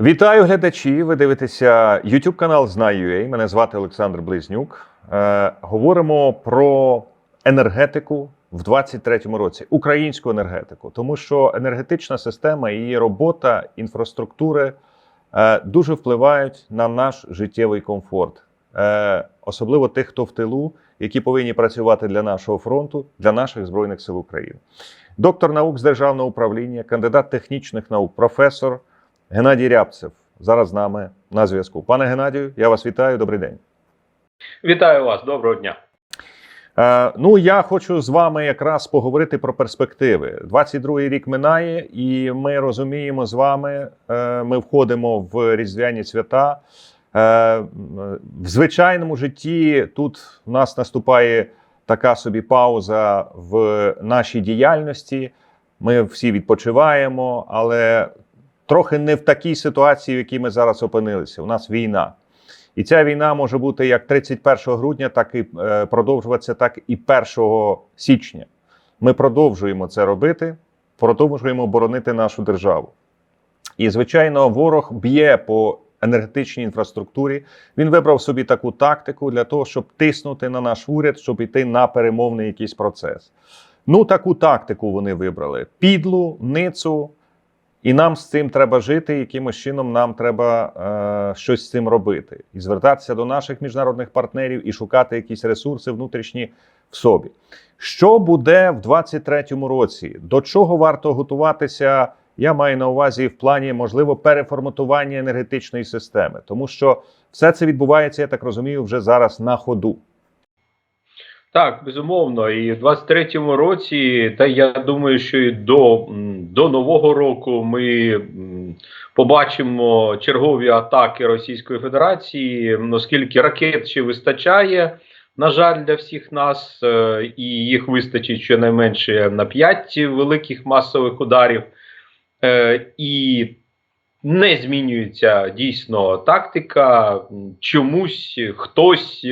Вітаю глядачі! Ви дивитеся YouTube канал Знаю.ua. Мене звати Олександр Близнюк. Е, говоримо про енергетику в 23-му році, українську енергетику, тому що енергетична система, її робота, інфраструктури е, дуже впливають на наш життєвий комфорт, е, особливо тих, хто в тилу, які повинні працювати для нашого фронту, для наших збройних сил України. Доктор наук з державного управління, кандидат технічних наук, професор. Геннадій Рябцев зараз з нами на зв'язку. Пане Геннадію, я вас вітаю. Добрий день. Вітаю вас, доброго дня. Е, ну, я хочу з вами якраз поговорити про перспективи. 22-й рік минає, і ми розуміємо з вами. Е, ми входимо в різдвяні свята. Е, в звичайному житті тут у нас наступає така собі пауза в нашій діяльності. Ми всі відпочиваємо, але трохи не в такій ситуації, в якій ми зараз опинилися. У нас війна. І ця війна може бути як 31 грудня, так і е, продовжуватися, так і 1 січня. Ми продовжуємо це робити, продовжуємо боронити нашу державу. І, звичайно, ворог б'є по енергетичній інфраструктурі. Він вибрав собі таку тактику для того, щоб тиснути на наш уряд, щоб йти на перемовний якийсь процес. Ну, таку тактику вони вибрали: підлу, ницу. І нам з цим треба жити. Якимось чином нам треба е, щось з цим робити і звертатися до наших міжнародних партнерів і шукати якісь ресурси внутрішні в собі. Що буде в 23-му році? До чого варто готуватися? Я маю на увазі в плані можливо переформатування енергетичної системи, тому що все це відбувається, я так розумію, вже зараз на ходу. Так, безумовно, і в 23-му році, та я думаю, що і до, до нового року ми побачимо чергові атаки Російської Федерації, оскільки ракет ще вистачає, на жаль, для всіх нас, е, і їх вистачить щонайменше на 5 великих масових ударів. Е, І не змінюється дійсно тактика. Чомусь хтось.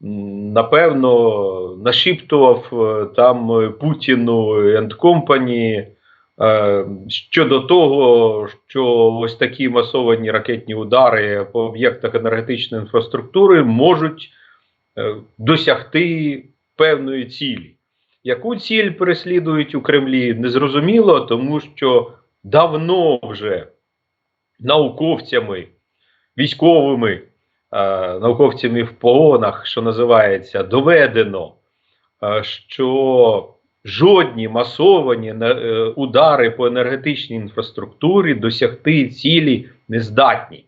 Напевно, нашіптував е, там е, Путіну and Company е, щодо того, що ось такі масовані ракетні удари по об'єктах енергетичної інфраструктури можуть досягти певної цілі. Яку ціль переслідують у Кремлі, незрозуміло, тому що давно вже науковцями, військовими науковцями в погонах, що називається, доведено, е, що жодні масовані е, удари по енергетичній інфраструктурі досягти цілі не здатні.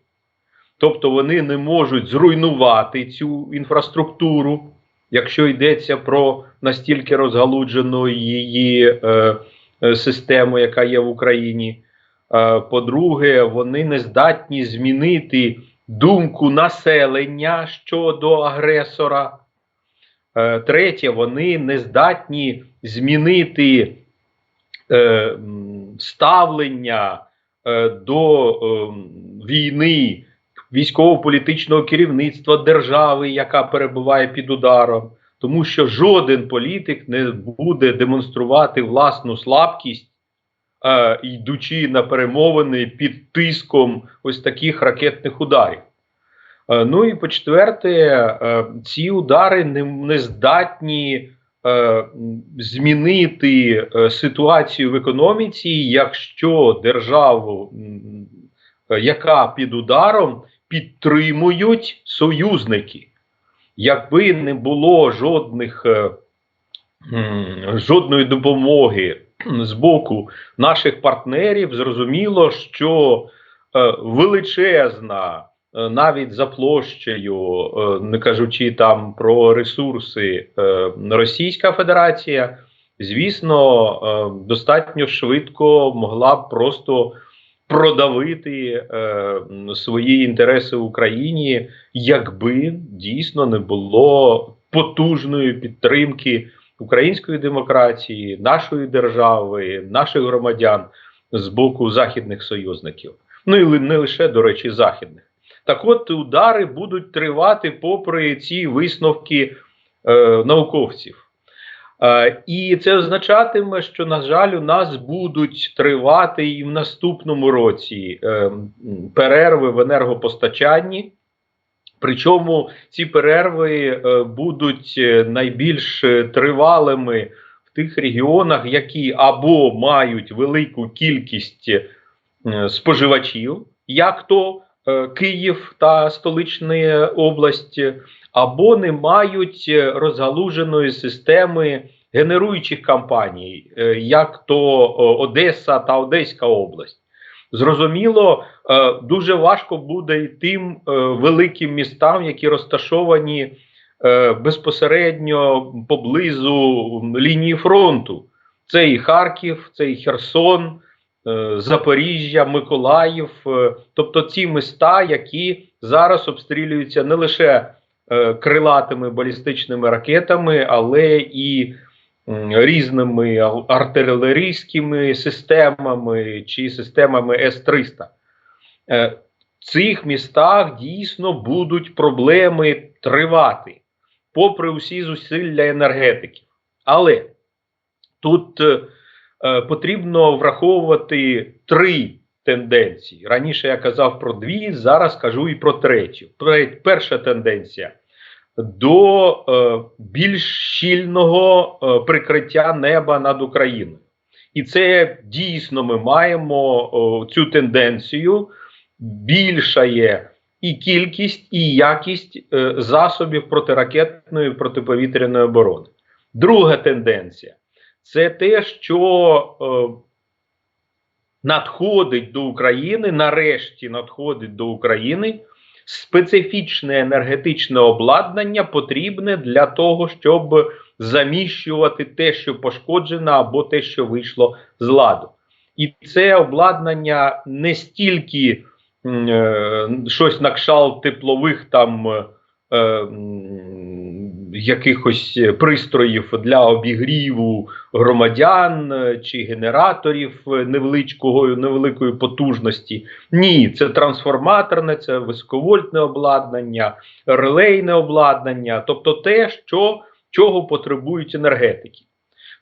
Тобто вони не можуть зруйнувати цю інфраструктуру, якщо йдеться про настільки розгалуджену її е, е, систему, яка є в Україні. Е, По-друге, вони не здатні змінити думку населення щодо агресора. Е, Третє, вони не здатні змінити е, ставлення е, до е, війни військово-політичного керівництва держави, яка перебуває під ударом, тому що жоден політик не буде демонструвати власну слабкість йдучи на перемовини під тиском ось таких ракетних ударів. Е, ну і по-четверте, е, ці удари не, не здатні е, змінити ситуацію в економіці, якщо державу, яка під ударом, підтримують союзники. Якби не було жодних жодної допомоги з боку наших партнерів, зрозуміло, що е, величезна, е, навіть за площею, е, не кажучи там про ресурси, Російська Федерація, звісно, достатньо швидко могла б просто продавити е, свої інтереси в Україні, якби дійсно не було потужної підтримки української демократії, нашої держави, наших громадян з боку західних союзників. Ну і не лише, до речі, західних. Так от удари будуть тривати попри ці висновки е, науковців. Е, І це означатиме, що, на жаль, у нас будуть тривати і в наступному році е, перерви в енергопостачанні. Причому ці перерви е, будуть е, найбільш е, тривалими в тих регіонах, які або мають велику кількість споживачів, як то Київ та столична область, або не мають розгалуженої системи генеруючих компаній, як то Одеса та Одеська область. Зрозуміло, е, дуже важко буде і тим е, великим містам, які розташовані е, безпосередньо поблизу лінії фронту. Це і Харків, це і Херсон, Запоріжжя, Миколаїв, тобто ці міста, які зараз обстрілюються не лише крилатими балістичними ракетами, але і різними артилерійськими системами чи системами С-300. Е, В цих містах дійсно будуть проблеми тривати, попри усі зусилля енергетиків. Але тут е, е, потрібно враховувати три тенденції. Раніше я казав про дві, зараз кажу і про третю. Перша тенденція до е, більш щільного е, прикриття неба над Україною. І це дійсно ми маємо цю тенденцію. Більша є і кількість, і якість е, засобів протиракетної протиповітряної оборони. Друга тенденція це те, що надходить до України, нарешті надходить до України специфічне енергетичне обладнання потрібне для того, щоб заміщувати те, що пошкоджено, або те, що вийшло з ладу. І це обладнання не стільки е, щось на кшалт теплових там е, якихось пристроїв для обігріву громадян е, чи генераторів е, невеличкого невеликої потужності. Ні, це трансформаторне, це високовольтне обладнання, релейне обладнання, тобто те, що, чого потребують енергетики.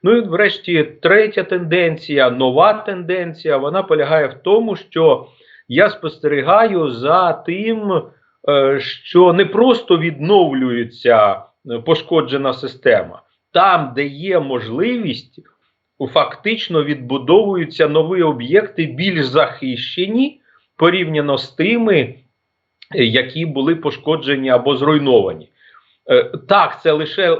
Ну і врешті третя тенденція, нова тенденція, вона полягає в тому, що я спостерігаю за тим, е, що не просто відновлюється е, пошкоджена система, там, де є можливість, фактично відбудовуються нові об'єкти більш захищені порівняно з тими, е, які були пошкоджені або зруйновані. Е, Так, це лише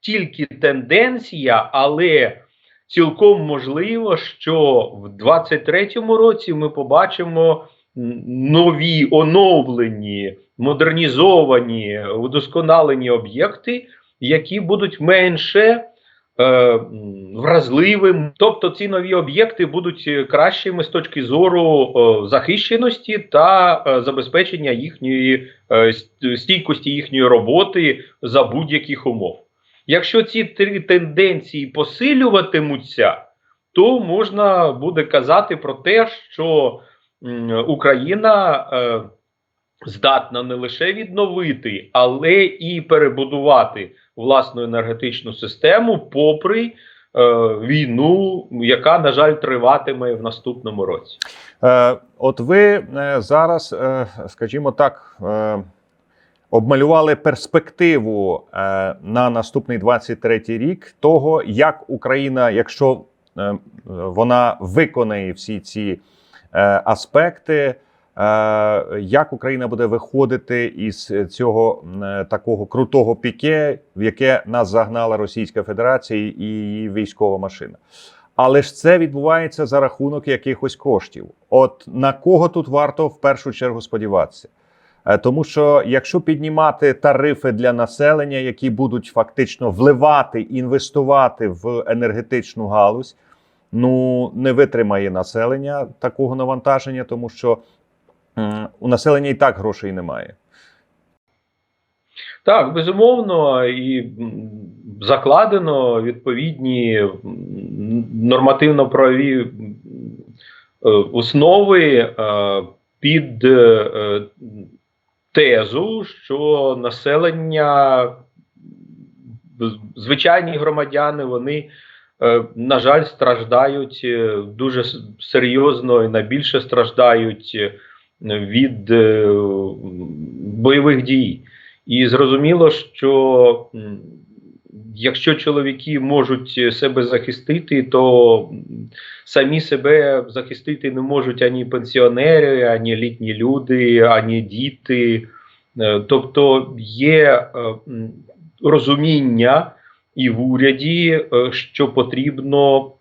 тільки тенденція, але цілком можливо, що в 23-му році ми побачимо нові оновлені, модернізовані, удосконалені об'єкти, які будуть менше е, м, вразливим. Тобто ці нові об'єкти будуть кращими з точки зору е, захищеності та е, забезпечення їхньої е, стійкості їхньої роботи за будь-яких умов. Якщо ці три тенденції посилюватимуться, то можна буде казати про те, що Україна е, здатна не лише відновити, але і перебудувати власну енергетичну систему, попри е, війну, яка, на жаль, триватиме в наступному році. Е, от ви е, зараз, скажімо так, обмалювали перспективу на наступний 23-й рік того, як Україна, якщо вона виконає всі ці аспекти, як Україна буде виходити із цього е, такого крутого піке, в яке нас загнала Російська Федерація і її військова машина. Але ж це відбувається за рахунок якихось коштів. От на кого тут варто в першу чергу сподіватися? Е, Тому що якщо піднімати тарифи для населення, які будуть фактично вливати, інвестувати в енергетичну галузь, ну не витримає населення такого навантаження, тому що у населення і так грошей немає. Так, безумовно, і закладено відповідні нормативно-правові е, основи е, під е, тезу, що населення звичайні громадяни, вони, на жаль, страждають дуже серйозно і найбільше страждають від е, бойових дій. І зрозуміло, що якщо чоловіки можуть себе захистити, то самі себе захистити не можуть ані пенсіонери, ані літні люди, ані діти. Е, Тобто є е, розуміння і в уряді, що потрібно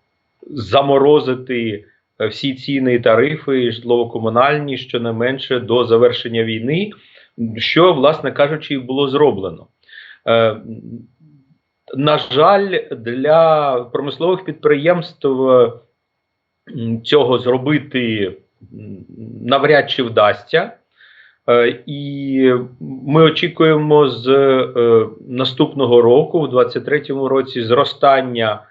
заморозити всі ціни і тарифи житлово-комунальні щонайменше до завершення війни, що, власне кажучи, і було зроблено. Е, На жаль, для промислових підприємств е, цього зробити навряд чи вдасться. Е, І ми очікуємо з наступного року, в 2023 році, зростання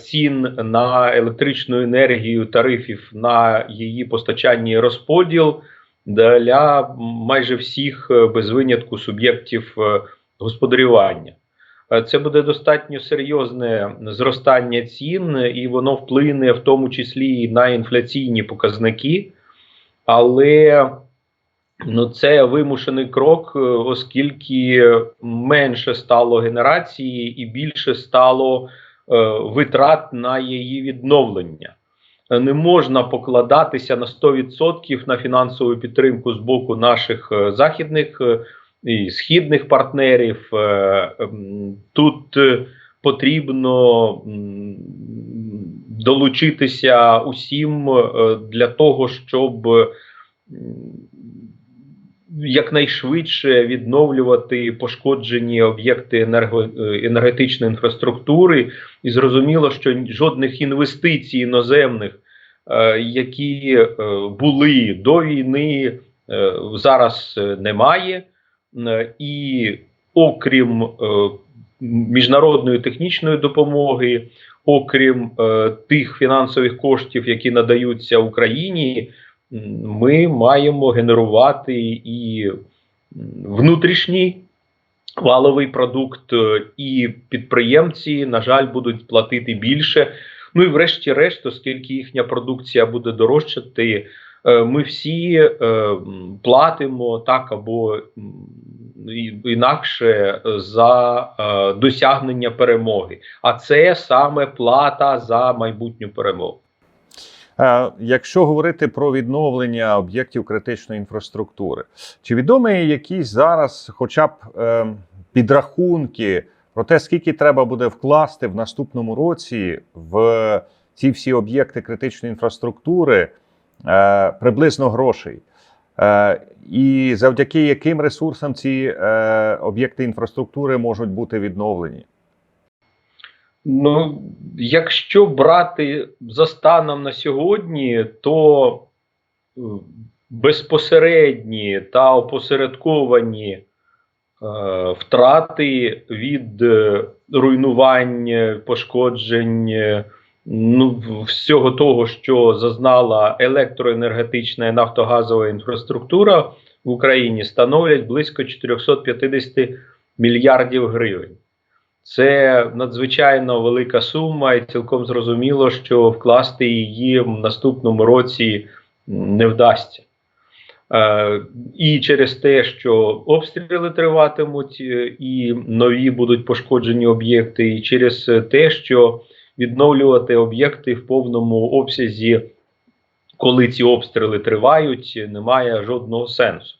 цін на електричну енергію, тарифів на її постачання і розподіл для майже всіх е, без винятку суб'єктів е, господарювання. Е, Це буде достатньо серйозне зростання цін, і воно вплине в тому числі і на інфляційні показники. Але ну, це вимушений крок, е, оскільки менше стало генерації і більше стало е, витрат на її відновлення. Е, Не можна покладатися на 100% на фінансову підтримку з боку наших е, західних е, і східних партнерів. Е, ем, Тут е, потрібно долучитися усім е, для того, щоб якнайшвидше відновлювати пошкоджені об'єкти енерго, е, енергетичної інфраструктури, і зрозуміло, що жодних інвестицій іноземних, е, які е, були до війни, зараз немає. І окрім міжнародної технічної допомоги, окрім тих фінансових коштів, які надаються Україні, ми маємо генерувати і внутрішній валовий продукт, е, і підприємці, на жаль, будуть платити більше. Ну і врешті-решт, оскільки їхня продукція буде дорожчати, е, ми всі е, платимо так або інакше за досягнення перемоги. А це саме плата за майбутню перемогу. Якщо говорити про відновлення об'єктів критичної інфраструктури, чи відомі якісь зараз, хоча б е, підрахунки про те, скільки треба буде вкласти в наступному році в ці всі об'єкти критичної інфраструктури е, приблизно грошей? Е, і завдяки яким ресурсам ці об'єкти інфраструктури можуть бути відновлені? Ну, якщо брати за станом на сьогодні, то е, безпосередні та опосередковані е, втрати від е, руйнувань, пошкоджень, ну, всього того, що зазнала електроенергетична і нафтогазова інфраструктура в Україні, становлять близько 450 мільярдів гривень. Це надзвичайно велика сума, і цілком зрозуміло, що вкласти її в наступному році не вдасться. Е, і через те, що обстріли триватимуть, е, і нові будуть пошкоджені об'єкти, і через те, що відновлювати об'єкти в повному обсязі, коли ці обстріли тривають, немає жодного сенсу.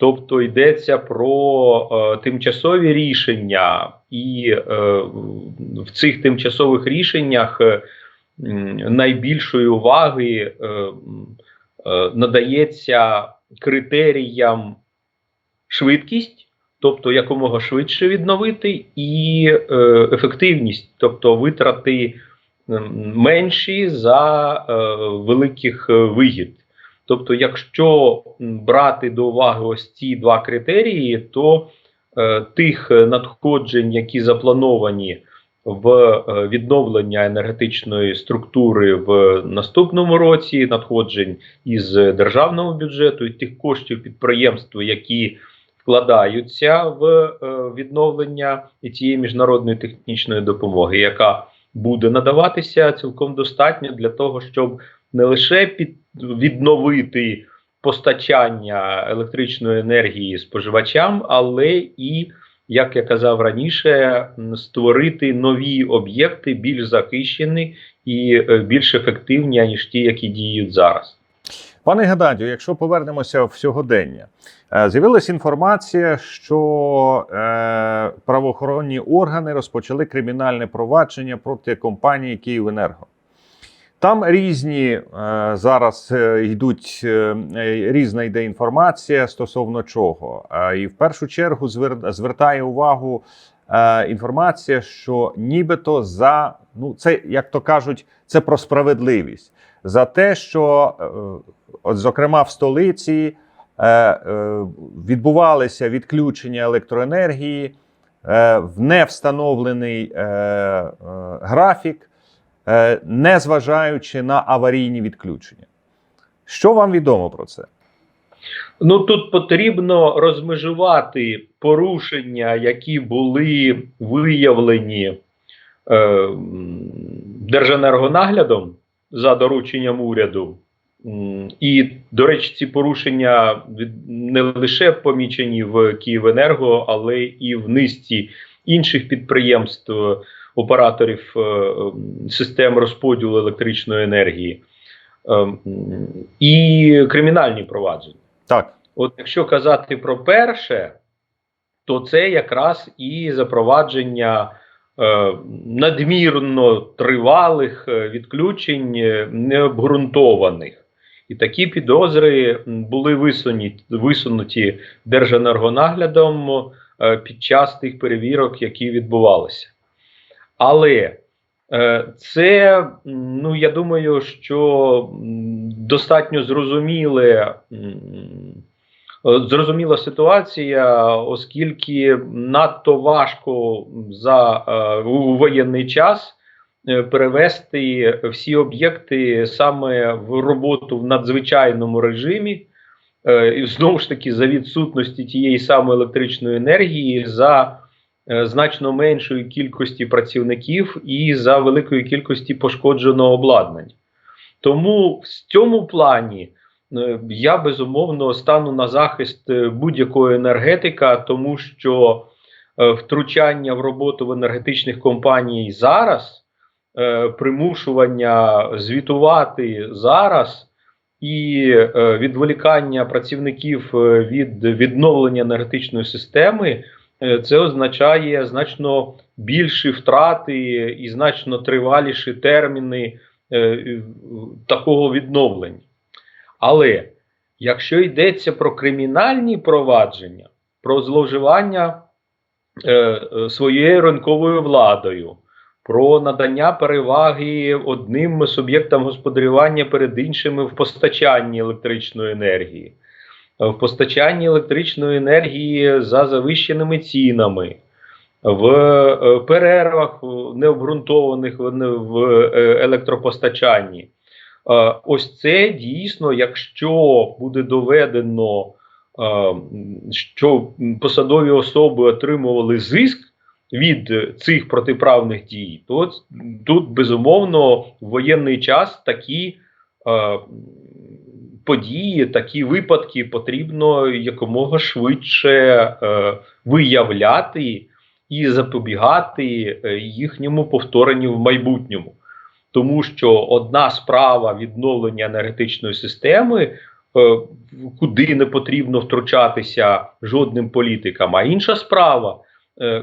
Тобто йдеться про е, тимчасові рішення, і е, в цих тимчасових рішеннях е, найбільшої уваги е, е, надається критеріям швидкість, тобто якомога швидше відновити, і е, ефективність, тобто витрати менші за е, великих е, вигід. Тобто, якщо брати до уваги ось ці два критерії, то е, тих надходжень, які заплановані в е, відновлення енергетичної структури в наступному році, надходжень із державного бюджету і тих коштів підприємств, які вкладаються в е, відновлення і цієї міжнародної технічної допомоги, яка буде надаватися цілком достатньо для того, щоб не лише під відновити постачання електричної енергії споживачам, але і, як я казав раніше, створити нові об'єкти більш захищені і е, більш ефективні, ніж ті, які діють зараз. Пане Геннадію, якщо повернемося в сьогодення, е, з'явилася інформація, що е, правоохоронні органи розпочали кримінальне провадження проти компанії Київенерго. Там різні е, зараз е, йдуть е, різна йде інформація стосовно чого. І в першу чергу звер, звертає увагу інформація, що нібито за ну це як то кажуть, це про справедливість за те, що от, зокрема в столиці відбувалися відключення електроенергії в невстановлений графік, е, незважаючи на аварійні відключення. Що вам відомо про це? Ну тут потрібно розмежувати порушення, які були виявлені е, Держенергонаглядом за дорученням уряду. І, до речі, ці порушення не лише помічені в Київенерго, але і в низці інших підприємств, операторів е, систем розподілу електричної енергії е, і кримінальні провадження. Так, От якщо казати про перше, то це якраз і запровадження е, надмірно тривалих е, відключень необґрунтованих. І такі підозри були висунуті, висунуті Держенергонаглядом під час тих перевірок, які відбувалися. Але е, це, ну я думаю, що достатньо зрозуміле. Зрозуміла ситуація, оскільки надто важко за е, у воєнний час е, перевести всі об'єкти саме в роботу в надзвичайному режимі, і знову ж таки за відсутності тієї самої електричної енергії, за значно меншої кількості працівників і за великої кількості пошкодженого обладнання. Тому в цьому плані. Е, Я безумовно стану на захист е, будь-якого енергетика, тому що е, втручання в роботу в енергетичних компаній зараз, е, примушування звітувати зараз і е, відволікання працівників е, від відновлення енергетичної системи, е, це означає значно більші втрати і значно триваліші терміни е, такого відновлення. Але якщо йдеться про кримінальні провадження, про зловживання е, е, своєю ринковою владою, про надання переваги одним суб'єктам господарювання перед іншими в постачанні електричної енергії, е, в постачанні електричної енергії за завищеними цінами, в е, перервах необґрунтованих в е, електропостачанні. Е, Ось це дійсно, якщо буде доведено, що посадові особи отримували зиск від цих протиправних дій, то тут безумовно в воєнний час такі події, такі випадки потрібно якомога швидше е, виявляти і запобігати е, їхньому повторенню в майбутньому. Тому що одна справа відновлення енергетичної системи, е, куди не потрібно втручатися жодним політикам, а інша справа,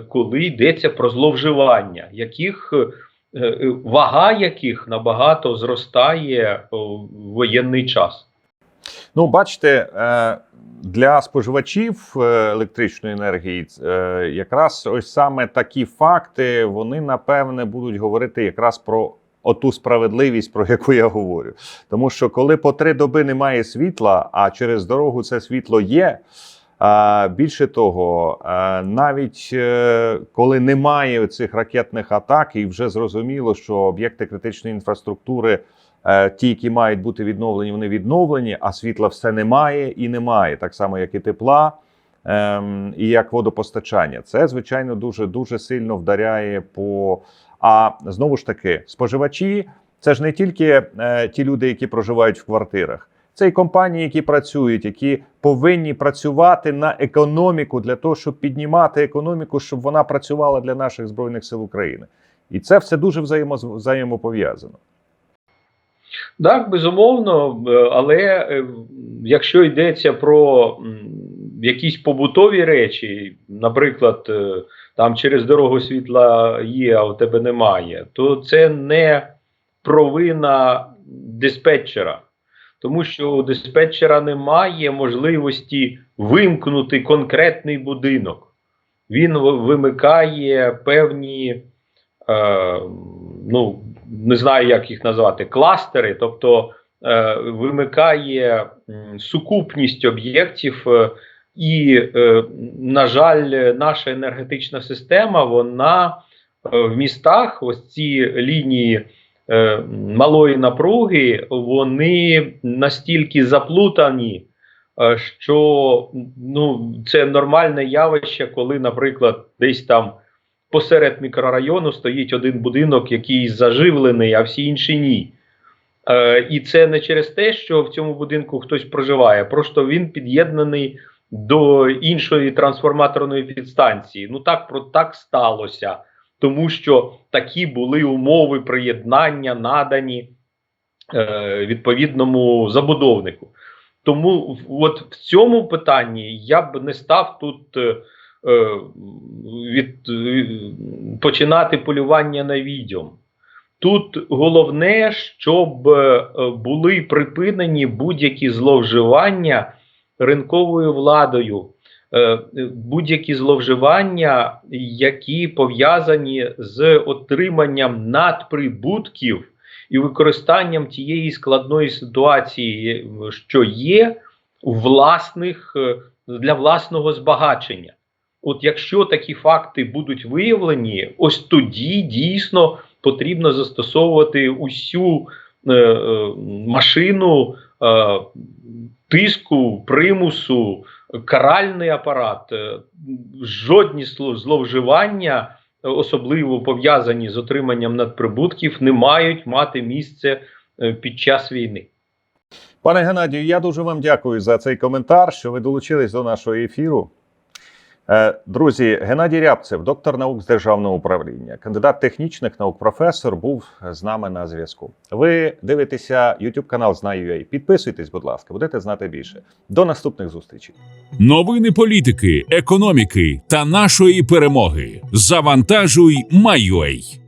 коли йдеться про зловживання, яких вага яких набагато зростає в воєнний час. Ну, бачите, е, для споживачів е, електричної енергії е, якраз ось саме такі факти вони напевне будуть говорити якраз про оту справедливість, про яку я говорю. Тому що коли по три доби немає світла, а через дорогу це світло є. Більше того, навіть коли немає цих ракетних атак, і вже зрозуміло, що об'єкти критичної інфраструктури Ті, які мають бути відновлені, вони відновлені, а світла все немає і немає, так само як і тепла. ем, і як водопостачання. Це, звичайно, дуже дуже сильно вдаряє по. А знову ж таки, споживачі це ж не тільки е, ті люди, які проживають в квартирах. Це і компанії, які працюють, які повинні працювати на економіку для того, щоб піднімати економіку, щоб вона працювала для наших збройних сил України. І це все дуже взаємо, взаємопов'язано. Так, безумовно, е, але е, якщо йдеться про якісь побутові речі, наприклад, е, там через дорогу світла є, а у тебе немає, то це не провина диспетчера, тому що у диспетчера немає можливості вимкнути конкретний будинок. Він вимикає певні, е, ну, не знаю, як їх назвати, кластери, тобто е, вимикає сукупність об'єктів. е, і, е, на жаль, наша енергетична система, вона е, в містах, ось ці лінії е, малої напруги, вони настільки заплутані, що ну, це нормальне явище, коли, наприклад, десь там посеред мікрорайону стоїть один будинок, який заживлений, а всі інші ні. Е, і це не через те, що в цьому будинку хтось проживає, просто він під'єднаний до іншої трансформаторної підстанції. Ну так про так сталося, тому що такі були умови приєднання надані е, відповідному забудовнику. Тому от в цьому питанні я б не став тут е, від, е, починати полювання на відьом. Тут головне, щоб е, були припинені будь-які зловживання ринковою владою, е, будь-які зловживання, які пов'язані з отриманням надприбутків і використанням тієї складної ситуації, що є власних для власного збагачення. От якщо такі факти будуть виявлені, ось тоді дійсно потрібно застосовувати усю е, е, машину е, тиску, примусу, каральний апарат, е, жодні зловживання, е, особливо пов'язані з отриманням надприбутків, не мають мати місце е, під час війни. Пане Геннадію, я дуже вам дякую за цей коментар, що ви долучились до нашого ефіру. Е, Друзі, Геннадій Рябцев, доктор наук з державного управління, кандидат технічних наук, професор, був з нами на зв'язку. Ви дивитеся YouTube канал Знаю.ua. Підписуйтесь, будь ласка, будете знати більше. До наступних зустрічей. Новини політики, економіки та нашої перемоги. Завантажуй, Майой.